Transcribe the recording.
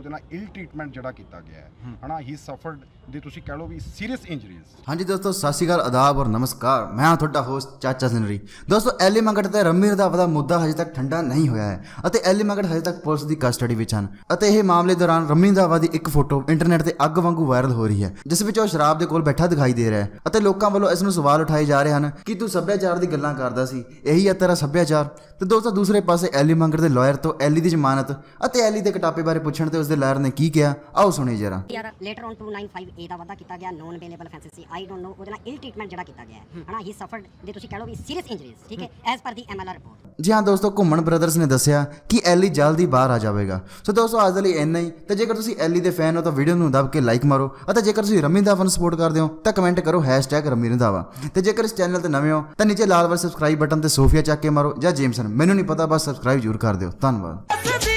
ਉਹਦੇ ਨਾਲ ਇਲ ਟ੍ਰੀਟਮੈਂਟ ਜਿਹੜਾ ਕੀਤਾ ਗਿਆ ਹੈ। ਹਨਾ ਹੀ ਸਫਰਡ ਦੇ ਤੁਸੀਂ ਕਹਿ ਲਓ ਵੀ ਸੀਰੀਅਸ ਇੰਜਰੀਜ਼ ਹਾਂਜੀ ਦੋਸਤੋ ਸਤਿ ਸ਼੍ਰੀ ਅਕਾਲ ਆਦਾਬ ਔਰ ਨਮਸਕਾਰ। ਮੈਂ ਹਾਂ ਤੁਹਾਡਾ ਹੋਸਟ ਚਾਚਾ ਸਿਨਰੀ। ਦੋਸਤੋ ਐਲੀ ਮੰਗਟ ਤੇ ਰੰਮੀ ਰੰਧਾਵਾ ਦਾ ਮੁੱਦਾ ਹਜੇ ਤੱਕ ਠੰਡਾ ਨਹੀਂ ਹੋਇਆ ਹੈ ਅਤੇ ਐਲੀ ਮੰਗਟ ਹਜੇ ਤੱਕ ਪੁਲਿਸ ਦੀ ਕਸਟਡੀ ਵਿੱਚ ਹਨ। ਅਤੇ ਇਹ ਮਾਮਲੇ ਦੌਰਾਨ ਰੰਮੀ ਰੰਧਾਵਾ ਦੀ ਇੱਕ ਫੋਟੋ ਇੰਟਰਨੈਟ ਤੇ ਅੱਗ ਵਾਂਗੂ ਵਾਇਰਲ ਹੋ ਰਹੀ ਹੈ ਜਿਸ ਵਿੱਚ ਉਹ ਸ਼ਰਾਬ ਦੇ ਕੋਲ ਬੈਠਾ ਦਿਖਾਈ ਦੇ ਰਿਹਾ ਹੈ। ਅਤੇ ਲੋਕਾਂ ਵੱਲੋਂ ਇਸ ਨੂੰ ਸਵਾਲ ਉਠਾਏ ਜਾ ਰਹੇ ਹਨ ਕਿ ਤੂੰ ਸੱਭਿਆਚਾਰ ਦੀ ਗੱਲਾਂ ਕਰਦਾ ਸੀ ਇਹੀ ਹੈ ਤੇਰਾ ਸੱਭਿਆਚਾਰ? ਤੇ ਦੋਸਤੋ ਦੂਸਰੇ ਪਾਸੇ ਐਲੀ ਮੰਗਟ ਦੇ ਲਾਇਰ ਤੋਂ ਐਲੀ ਦੀ ਜ਼ਮਾਨਤ ਅਤੇ ਐਲੀ ਦੇ ਕਟਾਪੇ ਬਾਰੇ ਪੁੱਛਣ ਤੇ ਉਸਦੇ ਲਾਇਰ ਨੇ ਕੀ ਕਿਹਾ? ਆਓ ਸੁਣੀਏ ਜਰਾ। ਯਾਰ ਲੇਟਰ ਔਨ 295 ਏ ਦਾ ਵਾਅਦਾ ਕੀਤਾ ਗਿਆ ਨੋਨ ਅਵੇਲੇਬਲ ਫੈਂਸੀ ਸੀ। ਆਈ ਡੋਨਟ ਨੋ ਉਹਦੇ ਨਾਲ ਇਲ ਟ੍ਰੀਟਮੈਂਟ ਜਿਹੜਾ ਕੀਤਾ ਗਿਆ ਹੈ। ਹਨਾ ਹੀ ਸਫਰਡ ਦੇ ਤੁਸੀਂ ਕਹਿ ਲਓ ਵੀ ਸੀਰੀਅਸ ਇੰਜਰੀਜ਼ ਠੀਕ ਹੈ ਐਸ ਪਰ ਦੀ ਐਮਐਲਆਰ ਰਿਪੋਰਟ ਜੀ ਹਾਂ ਦੋਸਤੋ ਘੁੰਮਣ ਬ੍ਰਦਰਸ ਨੇ ਦੱਸਿਆ ਕਿ ਐਲੀ ਜਲਦੀ ਬਾਹਰ ਆ ਜਾਵੇਗਾ। ਸੋ ਦੋਸਤੋ ਅੱਜ ਦੇ ਲਈ ਇੰਨਾ ਹੀ। ਤੇ ਜੇਕਰ ਤੁਸੀਂ ਐਲੀ ਦੇ ਫੈਨ ਹੋ ਤਾਂ ਵੀਡੀਓ ਨੂੰ ਦਬ ਕੇ ਲਾਈਕ ਮਾਰੋ। ਅਤੇ ਜੇਕਰ ਤੁਸੀਂ ਰਮੀ ਨੂੰ ਸਪੋਰਟ ਕਰਦੇ ਹੋ ਤਾਂ ਕਮੈਂਟ ਕਰੋ ਰਮੀ ਰੰਧਾਵਾ ਤੇ ਜੇਕਰ ਇਸ ਚੈਨਲ ਤੇ ਨਵੇਂ ਹੋ ਤਾਂ ਨੀਚੇ ਲਾਲ ਵਾਲੇ ਸਬਸਕ੍ਰਾਈਬ ਬਟਨ ਤੇ ਸੋਫੀਆ ਚੱਕ ਕੇ ਮਾਰੋ ਜਾਂ ਜੇਮਸਨ ਮੈਨੂੰ ਨਹੀਂ ਪਤਾ ਬਸ ਸਬਸਕ੍ਰਾਈਬ ਜ਼ਰੂਰ ਕਰ ਦਿਓ। ਧੰਨਵਾਦ।